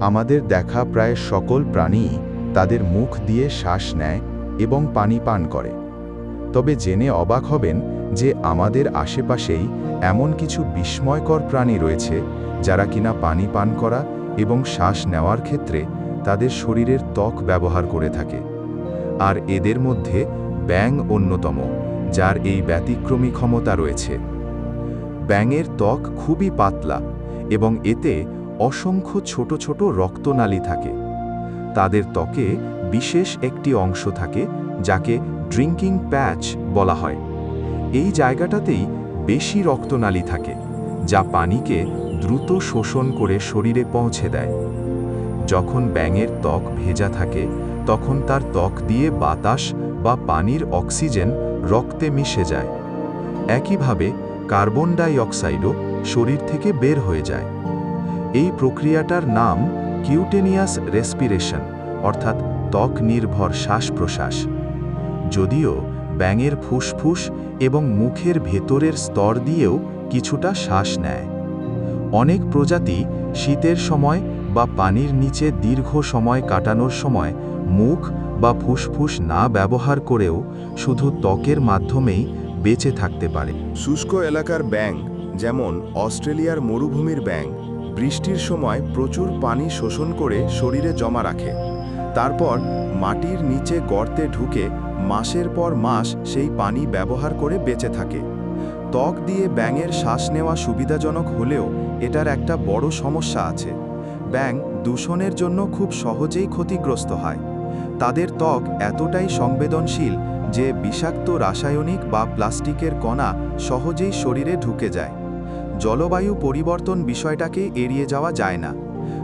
আমাদের দেখা প্রায় সকল প্রাণী তাদের মুখ দিয়ে শ্বাস নেয় এবং পানি পান করে। তবে জেনে অবাক হবেন যে আমাদের আশেপাশেই এমন কিছু বিস্ময়কর প্রাণী রয়েছে যারা কিনা পানি পান করা এবং শ্বাস নেওয়ার ক্ষেত্রে তাদের শরীরের ত্বক ব্যবহার করে থাকে। আর এদের মধ্যে ব্যাং অন্যতম, যার এই ব্যতিক্রমী ক্ষমতা রয়েছে। ব্যাঙের ত্বক খুবই পাতলা এবং এতে অসংখ্য ছোট ছোট রক্তনালী থাকে। তাদের ত্বকে বিশেষ একটি অংশ থাকে, যাকে ড্রিঙ্কিং প্যাচ বলা হয়। এই জায়গাটাতেই বেশি রক্তনালী থাকে, যা পানিকে দ্রুত শোষণ করে শরীরে পৌঁছে দেয়। যখন ব্যাঙের ত্বক ভেজা থাকে, তখন তার ত্বক দিয়ে বাতাস বা পানির অক্সিজেন রক্তে মিশে যায়। একইভাবে কার্বন ডাই অক্সাইডও শরীর থেকে বের হয়ে যায়। এই প্রক্রিয়াটার নাম কিউটেনিয়াস রেসপিরেশন, অর্থাৎ ত্বক নির্ভর শ্বাস প্রশ্বাস যদিও ব্যাঙের ফুসফুস এবং মুখের ভেতরের স্তর দিয়েও কিছুটা শ্বাস নেয়। অনেক প্রজাতি শীতের সময় বা পানির নিচে দীর্ঘ সময় কাটানোর সময় মুখ বা ফুসফুস না ব্যবহার করেও শুধু ত্বকের মাধ্যমেই বেঁচে থাকতে পারে। শুষ্ক এলাকার ব্যাঙ, যেমন অস্ট্রেলিয়ার মরুভূমির ব্যাং বৃষ্টির সময় প্রচুর পানি শোষণ করে শরীরে জমা রাখে। তারপর মাটির নিচে গর্তে ঢুকে মাসের পর মাস সেই পানি ব্যবহার করে বেঁচে থাকে। ত্বক দিয়ে ব্যাঙের শ্বাস নেওয়া সুবিধাজনক হলেও এটার একটা বড় সমস্যা আছে। ব্যাং দূষণের জন্য খুব সহজেই ক্ষতিগ্রস্ত হয়। তাদের ত্বক এতটাই সংবেদনশীল যে বিষাক্ত রাসায়নিক বা প্লাস্টিকের কণা সহজেই শরীরে ঢুকে যায়। জলবায়ু পরিবর্তন বিষয়টাকে এড়িয়ে যাওয়া যায় না।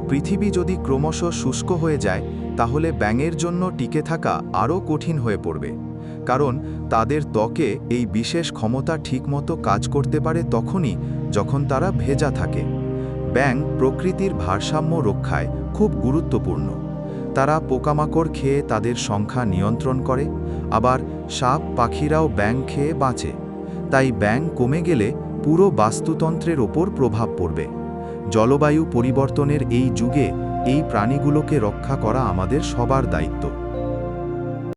পৃথিবী যদি ক্রমশ শুষ্ক হয়ে যায়, তাহলে ব্যাঙের জন্য টিকে থাকা আরও কঠিন হয়ে পড়বে। কারণ তাদের ত্বকে এই বিশেষ ক্ষমতা ঠিকমতো কাজ করতে পারে তখনই যখন তারা ভেজা থাকে। ব্যাং প্রকৃতির ভারসাম্য রক্ষায় খুব গুরুত্বপূর্ণ। তারা পোকামাকড় খেয়ে তাদের সংখ্যা নিয়ন্ত্রণ করে, আবার সাপ পাখিরাও ব্যাং খেয়ে বাঁচে। তাই ব্যাং কমে গেলে পুরো বাস্তুতন্ত্রের ওপর প্রভাব পড়বে। জলবায়ু পরিবর্তনের এই যুগে এই প্রাণীগুলোকে রক্ষা করা আমাদের সবার দায়িত্ব।